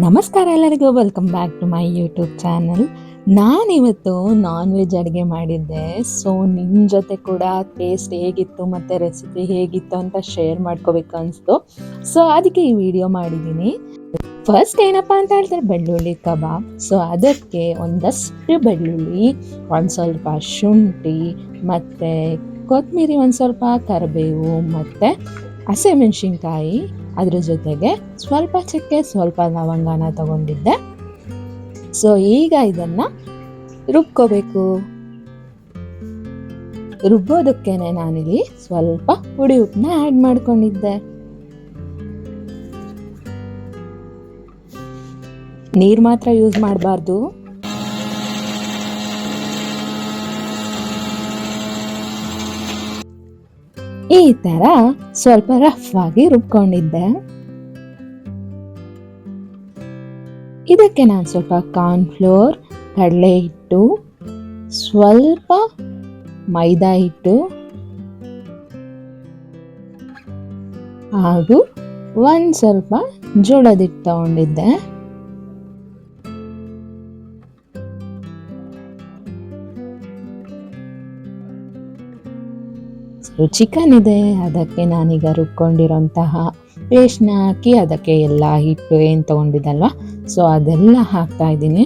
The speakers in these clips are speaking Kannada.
ನಮಸ್ಕಾರ ಎಲ್ಲರಿಗೂ welcome back to my YouTube channel ನಾನಿವತ್ತು ನಾನ್ ವೆಜ್ ಅಡುಗೆ ಮಾಡಿದ್ದೆ. ಸೊ ನಿಮ್ಮ ಜೊತೆ ಕೂಡ ಟೇಸ್ಟ್ ಹೇಗಿತ್ತು ಮತ್ತು ರೆಸಿಪಿ ಹೇಗಿತ್ತು ಅಂತ ಶೇರ್ ಮಾಡ್ಕೋಬೇಕು ಅನಿಸ್ತು. ಸೊ ಅದಕ್ಕೆ ಈ ವಿಡಿಯೋ ಮಾಡಿದ್ದೀನಿ. ಫಸ್ಟ್ ಏನಪ್ಪ ಅಂತ ಹೇಳ್ತಾರೆ ಬೆಳ್ಳುಳ್ಳಿ ಕಬಾಬ್. ಸೊ ಅದಕ್ಕೆ ಒಂದಷ್ಟು ಬೆಳ್ಳುಳ್ಳಿ, ಒಂದು ಸ್ವಲ್ಪ ಶುಂಠಿ, ಮತ್ತು ಕೊತ್ತಂಬರಿ ಒಂದು ಸ್ವಲ್ಪ ಕರಿಬೇವು, ಮತ್ತು ಹಸಿಮೆಣಸಿನ್ಕಾಯಿ, ಅದ್ರ ಜೊತೆಗೆ ಸ್ವಲ್ಪ ಚಕ್ಕೆ, ಸ್ವಲ್ಪ ಲವಂಗನ ತಗೊಂಡಿದ್ದೆ. ಸೊ ಈಗ ಇದನ್ನ ರುಬ್ಕೋಬೇಕು. ರುಬ್ಬೋದಕ್ಕೇನೆ ನಾನಿಲ್ಲಿ ಸ್ವಲ್ಪ ಹುಡಿ ಉಪ್ಪನ್ನ ಆ್ಯಡ್ ಮಾಡ್ಕೊಂಡಿದ್ದೆ. ನೀರು ಮಾತ್ರ ಯೂಸ್ ಮಾಡಬಾರ್ದು. ಈ ತರ ಸ್ವಲ್ಪ ರಫ್ ಆಗಿ ರುಬ್ಕೊಂಡಿದ್ದೆ. ಇದಕ್ಕೆ ನಾನು ಸ್ವಲ್ಪ ಕಾರ್ನ್ ಫ್ಲೋರ್ ಕಡಲೆ ಹಿಟ್ಟು, ಸ್ವಲ್ಪ ಮೈದಾ ಹಿಟ್ಟು ಹಾಗೂ ಒಂದು ಸ್ವಲ್ಪ ಜೋಳದ ಹಿಟ್ಟು ತಗೊಂಡಿದ್ದೆ. ಚಿಕನ್ ಇದೆ ಅದಕ್ಕೆ ನಾನೀಗ ರುಬ್ಕೊಂಡಿರೋಂತಹ ಪೇಸ್ಟ್ನ ಹಾಕಿ ಅದಕ್ಕೆ ಎಲ್ಲ ಹಿಟ್ಟು ಏನು ತೊಗೊಂಡಿದ್ದಲ್ವ? ಸೊ ಅದೆಲ್ಲ ಹಾಕ್ತಾ ಇದ್ದೀನಿ.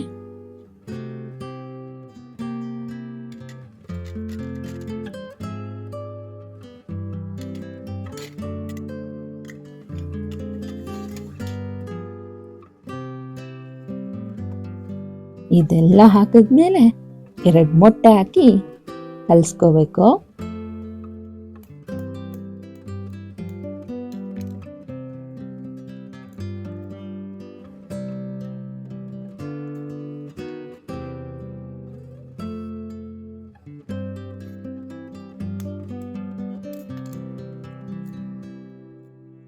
ಇದೆಲ್ಲ ಹಾಕಿದ್ಮೇಲೆ ಎರಡು ಮೊಟ್ಟೆ ಹಾಕಿ ಕಲಿಸ್ಕೋಬೇಕು.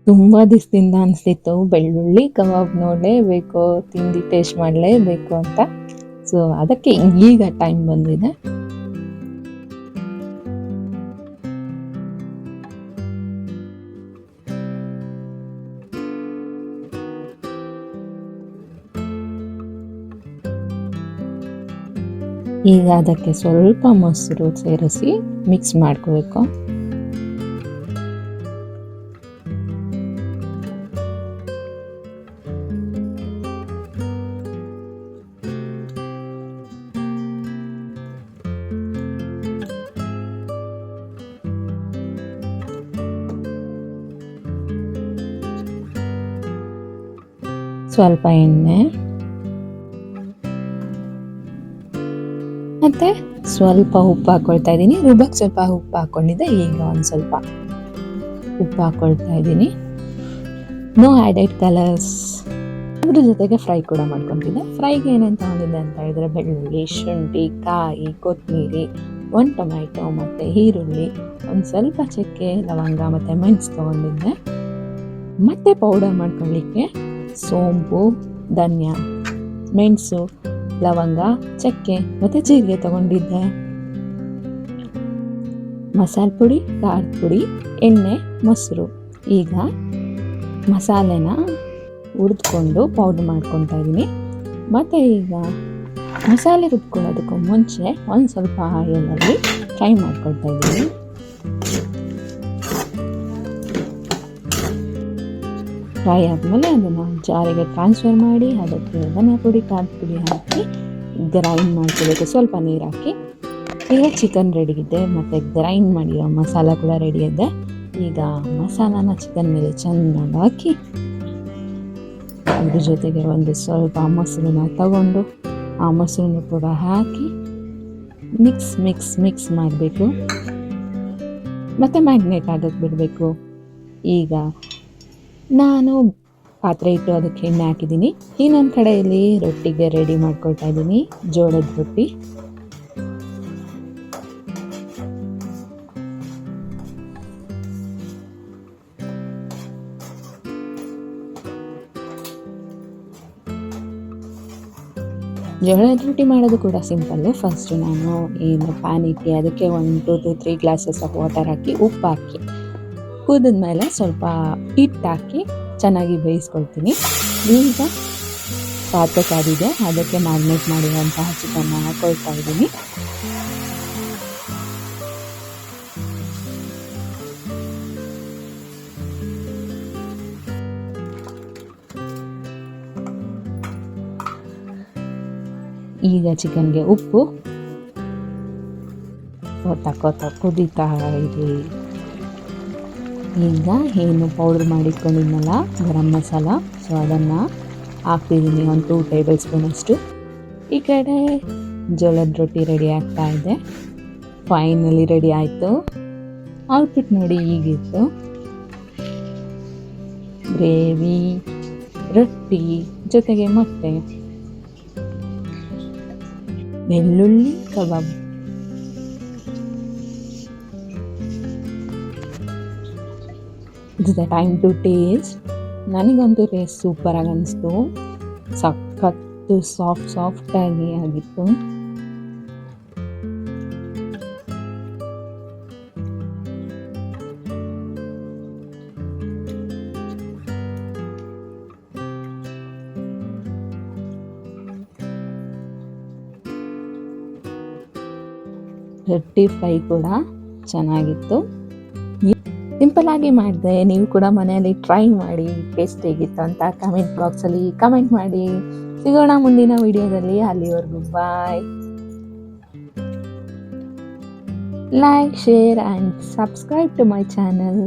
ತುಂಬ ದಿವಸದಿಂದ ಅನಿಸ್ತಿತ್ತು. ಬೆಳ್ಳುಳ್ಳಿ, ಕಬಾಬ್ ನೋಡಲೇಬೇಕು ತಿಂಡಿ ಟೇಸ್ಟ್ ಮಾಡಲೇಬೇಕು ಅಂತ. ಸೊ ಅದಕ್ಕೆ ಈಗ ಟೈಮ್ ಬಂದಿದೆ. ಈಗ ಅದಕ್ಕೆ ಸ್ವಲ್ಪ ಮೊಸರು ಸೇರಿಸಿ ಮಿಕ್ಸ್ ಮಾಡ್ಕೋಬೇಕು. ಸ್ವಲ್ಪ ಎಣ್ಣೆ. ಮತ್ತೆ ಸ್ವಲ್ಪ ಉಪ್ಪು ಹಾಕೊಳ್ತಾ ಇದ್ದೀನಿ. ರುಬ್ಬಕ್ಕೆ ಸ್ವಲ್ಪ ಉಪ್ಪು ಹಾಕೊಂಡಿದ್ದೆ, ಈಗ ಒಂದು ಸ್ವಲ್ಪ ಉಪ್ಪು ಹಾಕೊಳ್ತಾ ಇದ್ದೀನಿ. ನೋ ಆ್ಯಡೆಡ್ ಕಲರ್ಸ್ ಅದ್ರ ಜೊತೆಗೆ ಫ್ರೈ ಕೂಡ ಮಾಡ್ಕೊತಿದ್ದೆ. ಫ್ರೈಗೆ ಏನೇನು ತಗೊಂಡಿದ್ದೆ ಅಂತ ಹೇಳಿದ್ರೆ, ಬೆಳ್ಳುಳ್ಳಿ, ಶುಂಠಿ, ಕಾಯಿ ಕೊತ್ತಂಬರಿ ಒಂದು ಟೊಮ್ಯಾಟೊ ಮತ್ತು ಈರುಳ್ಳಿ, ಒಂದು ಸ್ವಲ್ಪ ಚಕ್ಕೆ, ಲವಂಗ ಮತ್ತು ಮೆಣಸು ತೊಗೊಂಡಿದ್ದೆ. ಮತ್ತೆ ಪೌಡರ್ ಮಾಡ್ಕೊಳ್ಳಿಕ್ಕೆ ಸೋಂಪು, ಧನ್ಯ, ಮೆಣಸು, ಲವಂಗ, ಚಕ್ಕೆ ಮತ್ತು ಜೀರಿಗೆ ತಗೊಂಡಿದ್ದೆ. ಮಸಾಲೆ ಪುಡಿ, ಖಾರದ ಪುಡಿ, ಎಣ್ಣೆ, ಮೊಸರು. ಈಗ ಮಸಾಲೆನ ಹುರಿದ್ಕೊಂಡು ಪೌಡ್ರ್ ಮಾಡ್ಕೊತಾ ಇದ್ದೀನಿ. ಮತ್ತು ಈಗ ಮಸಾಲೆ ರುಬ್ಕೊಳ್ಳೋದಕ್ಕೂ ಮುಂಚೆ ಒಂದು ಸ್ವಲ್ಪ ಆಯಿಲಲ್ಲಿ ಫ್ರೈ ಮಾಡ್ಕೊಳ್ತಾ ಇದ್ದೀನಿ. ಫ್ರೈ ಆದಮೇಲೆ ಅದನ್ನು ಜಾರಿಗೆ ಟ್ರಾನ್ಸ್ಫರ್ ಮಾಡಿ, ಅದಕ್ಕೆ ಧನಿಯಾ ಪುಡಿ, ಖಾರದ ಪುಡಿ ಹಾಕಿ ಗ್ರೈಂಡ್ ಮಾಡ್ಕೋಬೇಕು ಸ್ವಲ್ಪ ನೀರು ಹಾಕಿ. ಈಗ ಚಿಕನ್ ರೆಡಿ ಇದೆ, ಮತ್ತು ಗ್ರೈಂಡ್ ಮಾಡಿರೋ ಮಸಾಲ ಕೂಡ ರೆಡಿ ಇದೆ. ಈಗ ಮಸಾಲಾನ ಚಿಕನ್ ಮೇಲೆ ಚೆನ್ನಾಗಿ ಹಾಕಿ, ಅದ್ರ ಜೊತೆಗೆ ಒಂದು ಸ್ವಲ್ಪ ಮೊಸರನ್ನ ತಗೊಂಡು, ಆ ಮೊಸರನ್ನ ಕೂಡ ಹಾಕಿ ಮಿಕ್ಸ್ ಮಿಕ್ಸ್ ಮಿಕ್ಸ್ ಮಾಡಬೇಕು. ಮತ್ತು ಮ್ಯಾಗ್ನೇಟ್ ಆಗಕ್ಕೆ ಬಿಡಬೇಕು. ಈಗ ನಾನು ಪಾತ್ರೆ ಇಟ್ಟು ಅದಕ್ಕೆ ಎಣ್ಣೆ ಹಾಕಿದ್ದೀನಿ. ಇನ್ನೊಂದು ಕಡೆಯಲ್ಲಿ ರೊಟ್ಟಿಗೆ ರೆಡಿ ಮಾಡ್ಕೊಳ್ತಾ ಇದ್ದೀನಿ. ಜೋಳದ ರೊಟ್ಟಿ. ಜೋಳದ ರೊಟ್ಟಿ ಮಾಡೋದು ಕೂಡ ಸಿಂಪಲ್ ಫಸ್ಟು ನಾನು ಏನು ಪ್ಯಾನ್ ಇಟ್ಟು ಅದಕ್ಕೆ ಒಂದು two two three glasses of water ಹಾಕಿ ಉಪ್ಪು ಹಾಕಿ. ಕುದಿದ್ಮೇಲೆ ಸ್ವಲ್ಪ ಹಿಟ್ಟು ಹಾಕಿ ಚೆನ್ನಾಗಿ ಬೇಯಿಸ್ಕೊಳ್ತೀನಿ. ಈಗ ಪಾತ್ರೆ ಕಾದಿದೆ. ಅದಕ್ಕೆ ಮ್ಯಾರಿನೇಟ್ ಮಾಡಿರುವಂತಹ ಚಿಕನ್ನ ಹಾಕೊಳ್ತಾ ಇದ್ದೀನಿ. ಈಗ ಚಿಕನ್ಗೆ ಉಪ್ಪು. ಕೊತ್ತ ಕೊತ್ತ ಕುದೀತಾ ಇದೆ ಈಗ ಏನು ಪೌಡ್ರ್ ಮಾಡಿಟ್ಕೊಂಡಿದ್ನಲ್ಲ, ಗರಂ ಮಸಾಲ. ಸೊ ಅದನ್ನು ಹಾಕ್ತಿದ್ದೀನಿ ಒಂದು ಟೂ ಟೇಬಲ್ ಸ್ಪೂನಷ್ಟು ಈ ಕಡೆ ಜೋಳದ ರೊಟ್ಟಿ ರೆಡಿ ಆಗ್ತಾ ಇದೆ. ಫೈನಲಿ ರೆಡಿ ಆಯಿತು. ಔಟ್ಪುಟ್ ನೋಡಿ ಈಗಿತ್ತು. ಗ್ರೇವಿ ರೊಟ್ಟಿ ಜೊತೆಗೆ ಮೊಟ್ಟೆ. ಬೆಳ್ಳುಳ್ಳಿ, ಕಬಾಬ್. It's the time to taste ನನಗಂತೂ ಟೇಸ್ಟ್ ಸೂಪರಾಗಿ ಅನ್ನಿಸ್ತು ಸಖತ್ತು ಸಾಫ್ಟ್ ಸಾಫ್ಟಾಗಿ ಆಗಿತ್ತು. ರೊಟ್ಟಿ ಫ್ರೈ ಕೂಡ ಚೆನ್ನಾಗಿತ್ತು. ಸಿಂಪಲ್ ಆಗಿ ಮಾಡಿದೆ. ನೀವು ಕೂಡ ಮನೆಯಲ್ಲಿ ಟ್ರೈ ಮಾಡಿ ಟೇಸ್ಟ್ ಹೇಗಿತ್ತು ಅಂತ ಕಮೆಂಟ್ ಬಾಕ್ಸಲ್ಲಿ ಕಮೆಂಟ್ ಮಾಡಿ. ಸಿಗೋಣ ಮುಂದಿನ ವಿಡಿಯೋದಲ್ಲಿ ಅಲ್ಲಿವರೆಗೂ bye like share and subscribe to my channel